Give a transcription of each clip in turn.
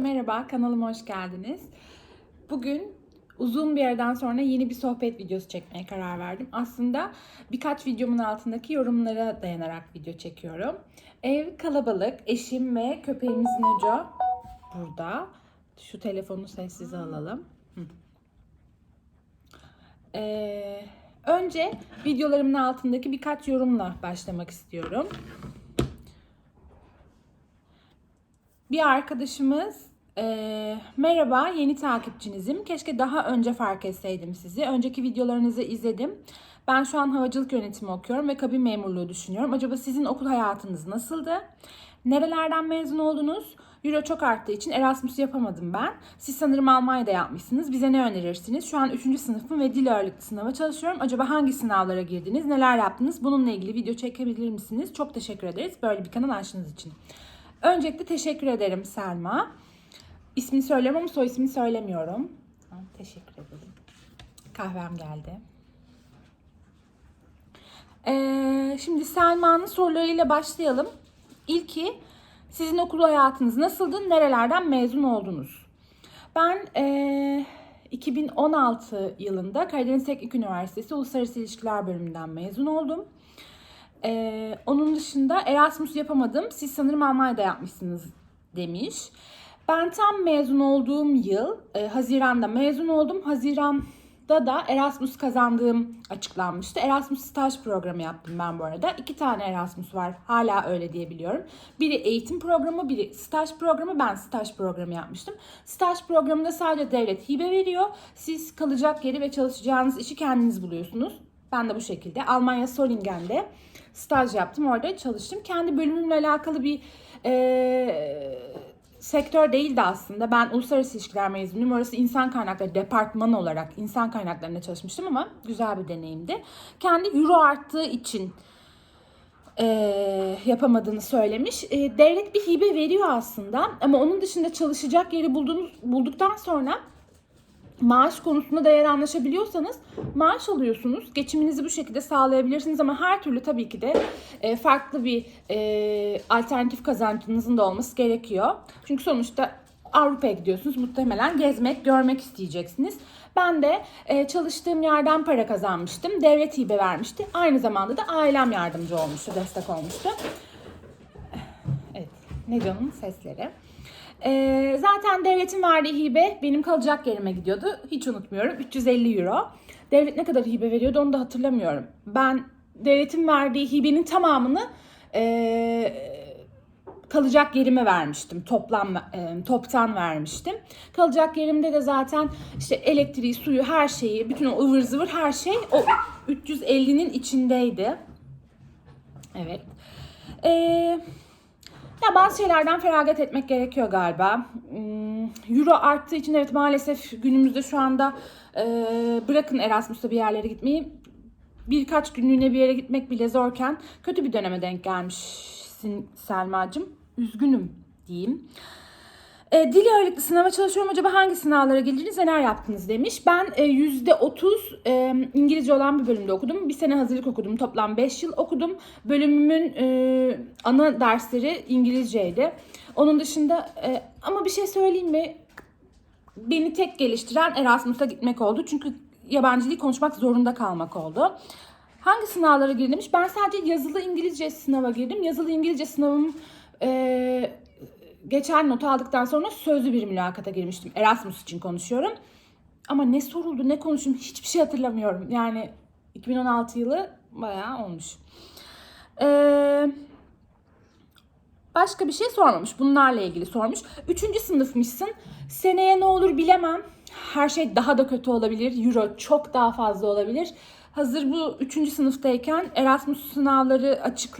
Merhaba, kanalıma hoş geldiniz. Bugün uzun bir yerden sonra yeni bir sohbet videosu çekmeye karar verdim. Aslında birkaç videomun altındaki yorumlara dayanarak video çekiyorum. Ev kalabalık, eşim ve köpeğimiz Neco burada. Şu telefonu sessize alalım. Ee, önce videolarımın altındaki birkaç yorumla başlamak istiyorum. Bir arkadaşımız e, merhaba yeni takipçinizim. Keşke daha önce fark etseydim sizi. Önceki videolarınızı izledim. Ben şu an havacılık yönetimi okuyorum ve kabin memurluğu düşünüyorum. Acaba sizin okul hayatınız nasıldı? Nerelerden mezun oldunuz? Euro çok arttığı için Erasmus yapamadım ben. Siz sanırım Almanya'da yapmışsınız. Bize ne önerirsiniz? Şu an 3. sınıfım ve dil ağırlıklı sınava çalışıyorum. Acaba hangi sınavlara girdiniz? Neler yaptınız? Bununla ilgili video çekebilir misiniz? Çok teşekkür ederiz böyle bir kanal açtığınız için. Öncelikle teşekkür ederim Selma. İsmini söylüyorum ama soy ismini söylemiyorum. Teşekkür ederim. Kahvem geldi. Ee, şimdi Selma'nın sorularıyla başlayalım. İlki sizin okul hayatınız nasıldı? Nerelerden mezun oldunuz? Ben ee, 2016 yılında Karadeniz Teknik Üniversitesi Uluslararası İlişkiler bölümünden mezun oldum. Ee, onun dışında Erasmus yapamadım. Siz sanırım Almanya'da yapmışsınız demiş. Ben tam mezun olduğum yıl, e, Haziran'da mezun oldum. Haziran'da da Erasmus kazandığım açıklanmıştı. Erasmus staj programı yaptım ben bu arada. İki tane Erasmus var. Hala öyle diyebiliyorum. Biri eğitim programı, biri staj programı. Ben staj programı yapmıştım. Staj programında sadece devlet hibe veriyor. Siz kalacak yeri ve çalışacağınız işi kendiniz buluyorsunuz. Ben de bu şekilde Almanya Solingen'de staj yaptım. Orada çalıştım. Kendi bölümümle alakalı bir e, sektör değildi aslında. Ben uluslararası ilişkiler mezunuyum. Orası insan kaynakları departmanı olarak insan kaynaklarında çalışmıştım ama güzel bir deneyimdi. Kendi euro arttığı için e, yapamadığını söylemiş. E, devlet bir hibe veriyor aslında ama onun dışında çalışacak yeri bulduğunuz, bulduktan sonra maaş konusunda da eğer anlaşabiliyorsanız maaş alıyorsunuz. Geçiminizi bu şekilde sağlayabilirsiniz ama her türlü tabii ki de e, farklı bir e, alternatif kazancınızın da olması gerekiyor. Çünkü sonuçta Avrupa'ya gidiyorsunuz. Muhtemelen gezmek, görmek isteyeceksiniz. Ben de e, çalıştığım yerden para kazanmıştım. Devlet hibe vermişti. Aynı zamanda da ailem yardımcı olmuştu, destek olmuştu. Evet, Neco'nun sesleri. Ee, zaten devletin verdiği hibe benim kalacak yerime gidiyordu. Hiç unutmuyorum. 350 euro. Devlet ne kadar hibe veriyordu onu da hatırlamıyorum. Ben devletin verdiği hibenin tamamını ee, kalacak yerime vermiştim. Toplam e, toptan vermiştim. Kalacak yerimde de zaten işte elektriği, suyu, her şeyi, bütün o ıvır zıvır her şey o 350'nin içindeydi. Evet. Eee ya bazı şeylerden feragat etmek gerekiyor galiba. Hmm, Euro arttığı için evet maalesef günümüzde şu anda e, bırakın Erasmus'ta bir yerlere gitmeyi birkaç günlüğüne bir yere gitmek bile zorken kötü bir döneme denk gelmişsin Selma'cığım. Üzgünüm diyeyim. E, dil ağırlıklı sınava çalışıyorum. Acaba hangi sınavlara girdiniz, neler yaptınız demiş. Ben e, %30 e, İngilizce olan bir bölümde okudum. Bir sene hazırlık okudum. Toplam 5 yıl okudum. Bölümümün e, ana dersleri İngilizceydi. Onun dışında e, ama bir şey söyleyeyim mi? Beni tek geliştiren Erasmus'a gitmek oldu. Çünkü yabancı dil konuşmak zorunda kalmak oldu. Hangi sınavlara girdim demiş. Ben sadece yazılı İngilizce sınava girdim. Yazılı İngilizce sınavım e, geçen not aldıktan sonra sözlü bir mülakata girmiştim. Erasmus için konuşuyorum. Ama ne soruldu ne konuştum hiçbir şey hatırlamıyorum. Yani 2016 yılı bayağı olmuş. Ee, başka bir şey sormamış. Bunlarla ilgili sormuş. Üçüncü sınıfmışsın. Seneye ne olur bilemem. Her şey daha da kötü olabilir. Euro çok daha fazla olabilir. Hazır bu üçüncü sınıftayken Erasmus sınavları açık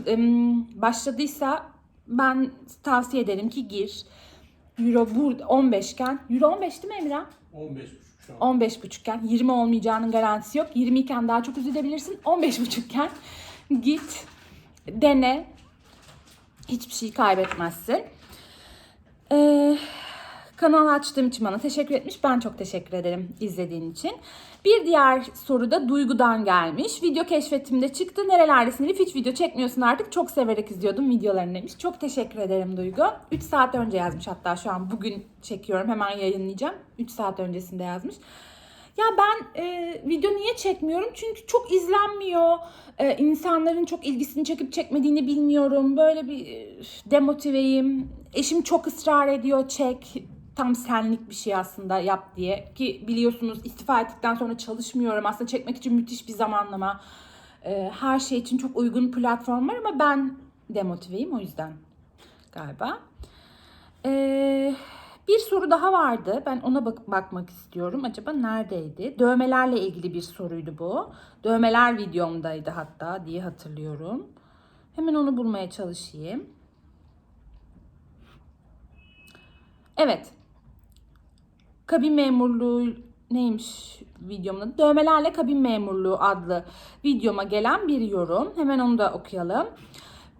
başladıysa ben tavsiye ederim ki gir. Euro burada 15 iken. Euro 15 değil mi Emirhan? 15 şu an. 15 buçukken 20 olmayacağının garantisi yok. 20 iken daha çok üzülebilirsin. 15 buçukken git dene. Hiçbir şey kaybetmezsin. Ee, Kanal açtığım için bana teşekkür etmiş. Ben çok teşekkür ederim izlediğin için. Bir diğer soru da Duygu'dan gelmiş. Video keşfetimde çıktı. Nerelerdesin Elif? Hiç video çekmiyorsun artık. Çok severek izliyordum videolarını demiş. Çok teşekkür ederim Duygu. 3 saat önce yazmış hatta şu an bugün çekiyorum. Hemen yayınlayacağım. 3 saat öncesinde yazmış. Ya ben e, video niye çekmiyorum? Çünkü çok izlenmiyor. E, insanların çok ilgisini çekip çekmediğini bilmiyorum. Böyle bir e, demotiveyim. Eşim çok ısrar ediyor çek. Tam senlik bir şey aslında yap diye. Ki biliyorsunuz istifa ettikten sonra çalışmıyorum. Aslında çekmek için müthiş bir zamanlama. E, her şey için çok uygun platform var ama ben demotiveyim o yüzden galiba. Eee... Bir soru daha vardı. Ben ona bak bakmak istiyorum. Acaba neredeydi? Dövmelerle ilgili bir soruydu bu. Dövmeler videomdaydı hatta diye hatırlıyorum. Hemen onu bulmaya çalışayım. Evet. Kabin memurluğu neymiş videomun adı? Dövmelerle kabin memurluğu adlı videoma gelen bir yorum. Hemen onu da okuyalım.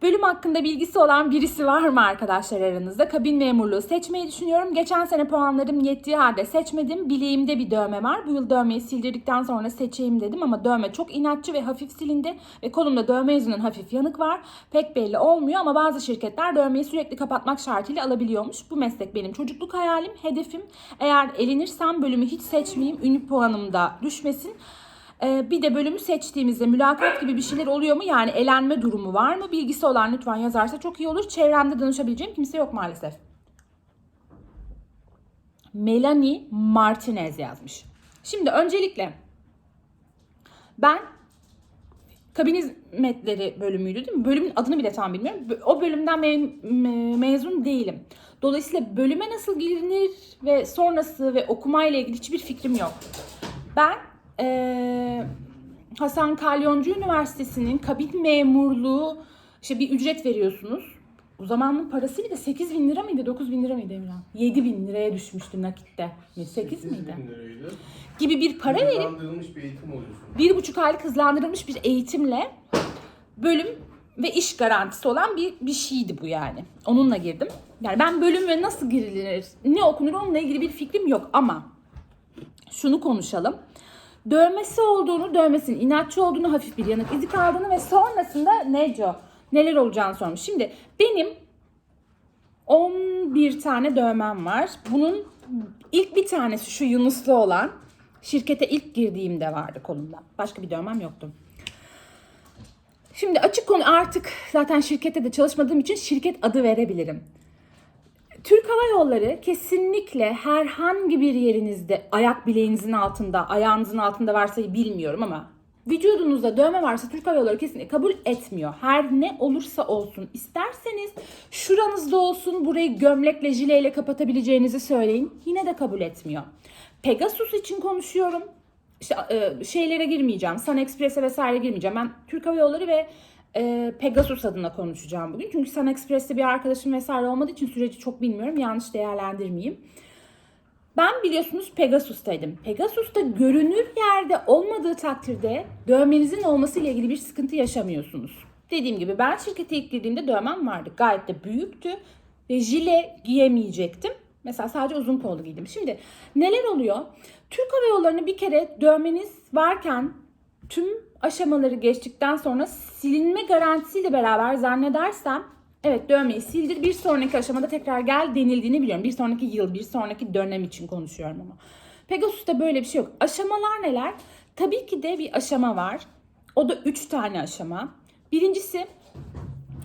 Bölüm hakkında bilgisi olan birisi var mı arkadaşlar aranızda? Kabin memurluğu seçmeyi düşünüyorum. Geçen sene puanlarım yettiği halde seçmedim. Bileğimde bir dövme var. Bu yıl dövmeyi sildirdikten sonra seçeyim dedim ama dövme çok inatçı ve hafif silindi. Ve kolumda dövme yüzünün hafif yanık var. Pek belli olmuyor ama bazı şirketler dövmeyi sürekli kapatmak şartıyla alabiliyormuş. Bu meslek benim çocukluk hayalim, hedefim. Eğer elenirsem bölümü hiç seçmeyeyim. Ünlü puanım da düşmesin. Ee, bir de bölümü seçtiğimizde mülakat gibi bir şeyler oluyor mu? Yani elenme durumu var mı? Bilgisi olan lütfen yazarsa çok iyi olur. Çevremde danışabileceğim kimse yok maalesef. Melanie Martinez yazmış. Şimdi öncelikle ben kabin hizmetleri bölümüydü değil mi? Bölümün adını bile tam bilmiyorum. O bölümden me- me- mezun değilim. Dolayısıyla bölüme nasıl girinir ve sonrası ve okumayla ilgili hiçbir fikrim yok. Ben ee, Hasan Kalyoncu Üniversitesi'nin kabin memurluğu işte bir ücret veriyorsunuz. O zamanın parası bir de 8 bin lira mıydı 9 bin lira mıydı Emirhan? 7 bin liraya düşmüştü nakitte. 8 miydi? bin liraydı. Gibi bir para verip Hızlandırılmış bir eğitim alıyorsun. bir buçuk aylık hızlandırılmış bir eğitimle bölüm ve iş garantisi olan bir, bir şeydi bu yani. Onunla girdim. Yani ben bölüme nasıl girilir, ne okunur onunla ilgili bir fikrim yok ama şunu konuşalım. Dövmesi olduğunu, dövmesinin inatçı olduğunu, hafif bir yanık izi kaldığını ve sonrasında Neco neler olacağını sormuş. Şimdi benim 11 tane dövmem var. Bunun ilk bir tanesi şu Yunuslu olan şirkete ilk girdiğimde vardı kolumda. Başka bir dövmem yoktu. Şimdi açık konu artık zaten şirkette de çalışmadığım için şirket adı verebilirim. Türk Hava Yolları kesinlikle herhangi bir yerinizde ayak bileğinizin altında, ayağınızın altında varsa bilmiyorum ama vücudunuzda dövme varsa Türk Hava Yolları kesinlikle kabul etmiyor. Her ne olursa olsun isterseniz şuranızda olsun burayı gömlekle jileyle kapatabileceğinizi söyleyin. Yine de kabul etmiyor. Pegasus için konuşuyorum. E, şeylere girmeyeceğim. Sun Express'e vesaire girmeyeceğim. Ben Türk Hava Yolları ve e, Pegasus adına konuşacağım bugün. Çünkü Sun Express'te bir arkadaşım vesaire olmadığı için süreci çok bilmiyorum. Yanlış değerlendirmeyeyim. Ben biliyorsunuz Pegasus'taydım. Pegasus'ta görünür yerde olmadığı takdirde dövmenizin olması ile ilgili bir sıkıntı yaşamıyorsunuz. Dediğim gibi ben şirkete ilk girdiğimde dövmem vardı. Gayet de büyüktü ve jile giyemeyecektim. Mesela sadece uzun kollu giydim. Şimdi neler oluyor? Türk Hava Yolları'nı bir kere dövmeniz varken tüm aşamaları geçtikten sonra silinme garantisiyle beraber zannedersem evet dövmeyi sildir bir sonraki aşamada tekrar gel denildiğini biliyorum. Bir sonraki yıl, bir sonraki dönem için konuşuyorum ama. Pegasus'ta böyle bir şey yok. Aşamalar neler? Tabii ki de bir aşama var. O da 3 tane aşama. Birincisi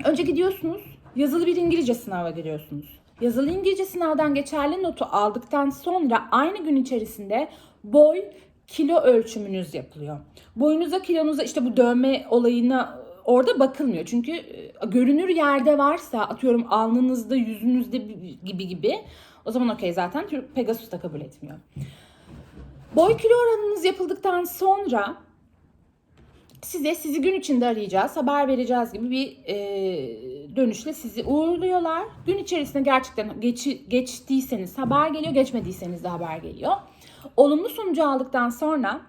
önce gidiyorsunuz yazılı bir İngilizce sınava giriyorsunuz. Yazılı İngilizce sınavdan geçerli notu aldıktan sonra aynı gün içerisinde boy, kilo ölçümünüz yapılıyor. Boyunuza, kilonuza işte bu dövme olayına orada bakılmıyor. Çünkü e, görünür yerde varsa atıyorum alnınızda, yüzünüzde gibi gibi o zaman okey zaten Pegasus da kabul etmiyor. Boy kilo oranınız yapıldıktan sonra size sizi gün içinde arayacağız, haber vereceğiz gibi bir e, dönüşle sizi uğurluyorlar. Gün içerisinde gerçekten geç, geçtiyseniz haber geliyor, geçmediyseniz de haber geliyor. Olumlu sonucu aldıktan sonra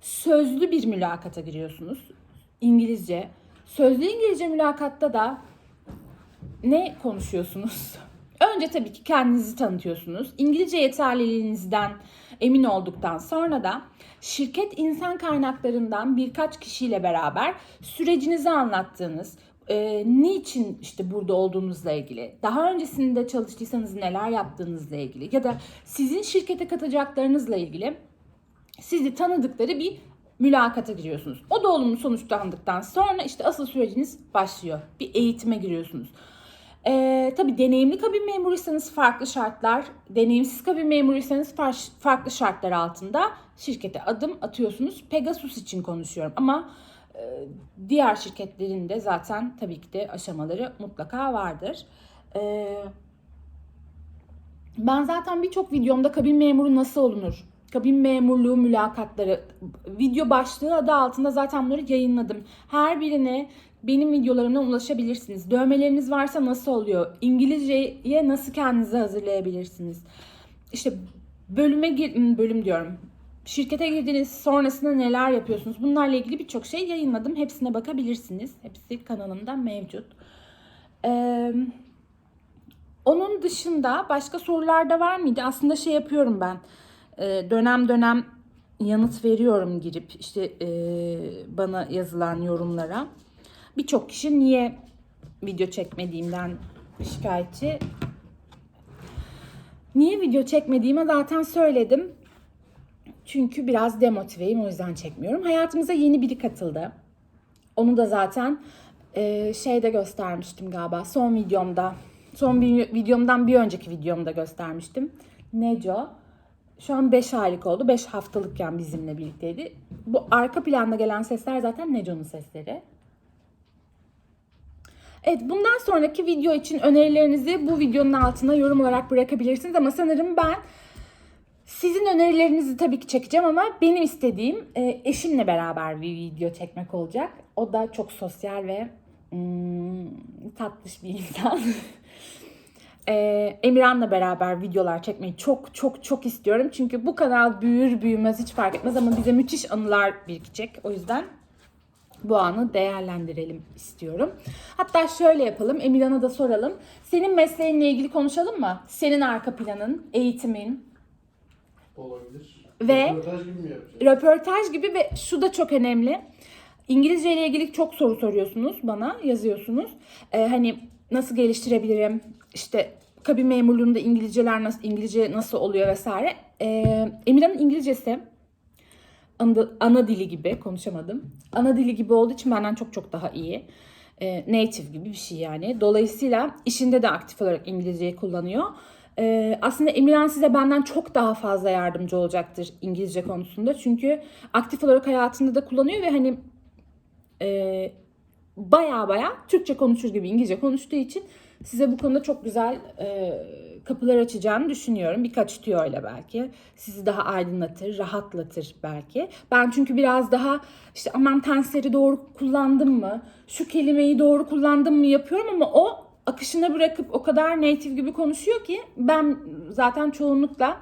sözlü bir mülakata giriyorsunuz. İngilizce. Sözlü İngilizce mülakatta da ne konuşuyorsunuz? Önce tabii ki kendinizi tanıtıyorsunuz. İngilizce yeterliliğinizden emin olduktan sonra da şirket insan kaynaklarından birkaç kişiyle beraber sürecinizi anlattığınız, e, niçin işte burada olduğunuzla ilgili, daha öncesinde çalıştıysanız neler yaptığınızla ilgili ya da sizin şirkete katacaklarınızla ilgili sizi tanıdıkları bir mülakata giriyorsunuz. O da olumlu sonuçlandıktan sonra işte asıl süreciniz başlıyor. Bir eğitime giriyorsunuz. Ee, tabii deneyimli kabin memuruysanız farklı şartlar, deneyimsiz kabin memuruysanız far- farklı şartlar altında şirkete adım atıyorsunuz. Pegasus için konuşuyorum ama diğer şirketlerin de zaten tabii ki de aşamaları mutlaka vardır. Ee, ben zaten birçok videomda kabin memuru nasıl olunur? Kabin memurluğu mülakatları video başlığı adı altında zaten bunları yayınladım. Her birine benim videolarımdan ulaşabilirsiniz. Dövmeleriniz varsa nasıl oluyor? İngilizceye nasıl kendinizi hazırlayabilirsiniz? İşte bölüme gir bölüm diyorum. Şirkete girdiniz sonrasında neler yapıyorsunuz? Bunlarla ilgili birçok şey yayınladım. Hepsine bakabilirsiniz. Hepsi kanalımda mevcut. Eee onun dışında başka sorular da var mıydı? Aslında şey yapıyorum ben. e, Dönem dönem yanıt veriyorum girip işte e, bana yazılan yorumlara. Birçok kişi niye video çekmediğimden şikayetçi. Niye video çekmediğimi zaten söyledim. Çünkü biraz demotiveyim o yüzden çekmiyorum. Hayatımıza yeni biri katıldı. Onu da zaten e, şeyde göstermiştim galiba son videomda. Son bir videomdan bir önceki videomda göstermiştim. Neco. Şu an 5 aylık oldu. 5 haftalıkken bizimle birlikteydi. Bu arka planda gelen sesler zaten Neco'nun sesleri. Evet bundan sonraki video için önerilerinizi bu videonun altına yorum olarak bırakabilirsiniz. Ama sanırım ben sizin önerilerinizi tabii ki çekeceğim ama benim istediğim e, eşimle beraber bir video çekmek olacak. O da çok sosyal ve hmm, tatlış bir insan. e, Emirhan'la beraber videolar çekmeyi çok çok çok istiyorum. Çünkü bu kanal büyür büyümez hiç fark etmez ama bize müthiş anılar birikecek. O yüzden bu anı değerlendirelim istiyorum. Hatta şöyle yapalım. Emirhan'a da soralım. Senin mesleğinle ilgili konuşalım mı? Senin arka planın, eğitimin, Olabilir. Ve- Röportaj gibi mi yapacağız? röportaj gibi ve şu da çok önemli. İngilizce ile ilgili çok soru soruyorsunuz bana, yazıyorsunuz. Ee, hani nasıl geliştirebilirim? İşte kabin memurluğunda İngilizceler nasıl İngilizce nasıl oluyor vesaire. Ee, Emirhan'ın İngilizcesi ana, ana dili gibi konuşamadım. Ana dili gibi olduğu için benden çok çok daha iyi. Ee, native gibi bir şey yani. Dolayısıyla işinde de aktif olarak İngilizceyi kullanıyor. Ee, aslında Emirhan size benden çok daha fazla yardımcı olacaktır İngilizce konusunda. Çünkü aktif olarak hayatında da kullanıyor ve hani e, baya baya Türkçe konuşur gibi İngilizce konuştuğu için size bu konuda çok güzel e, kapılar açacağını düşünüyorum. Birkaç tüyoyla belki. Sizi daha aydınlatır, rahatlatır belki. Ben çünkü biraz daha işte aman tensleri doğru kullandım mı? Şu kelimeyi doğru kullandım mı yapıyorum ama o akışına bırakıp o kadar native gibi konuşuyor ki ben zaten çoğunlukla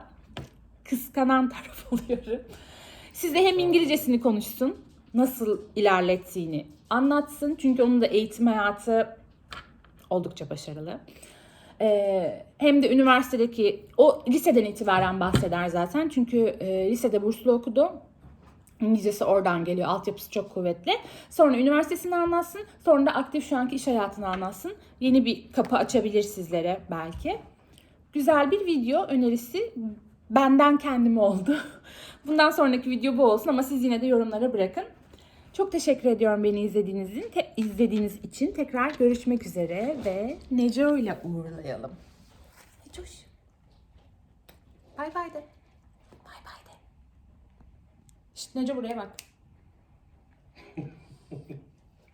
kıskanan taraf oluyorum. Size hem İngilizcesini konuşsun, nasıl ilerlettiğini anlatsın. Çünkü onun da eğitim hayatı oldukça başarılı. Ee, hem de üniversitedeki o liseden itibaren bahseder zaten. Çünkü e, lisede burslu okudu. İngilizcesi oradan geliyor. Altyapısı çok kuvvetli. Sonra üniversitesini anlatsın. Sonra da aktif şu anki iş hayatını anlatsın. Yeni bir kapı açabilir sizlere belki. Güzel bir video önerisi benden kendime oldu. Bundan sonraki video bu olsun ama siz yine de yorumlara bırakın. Çok teşekkür ediyorum beni izlediğiniz için. Te- izlediğiniz için. Tekrar görüşmek üzere ve Neco ile uğurlayalım. Necoş. Bay bay de. Nece buraya bak.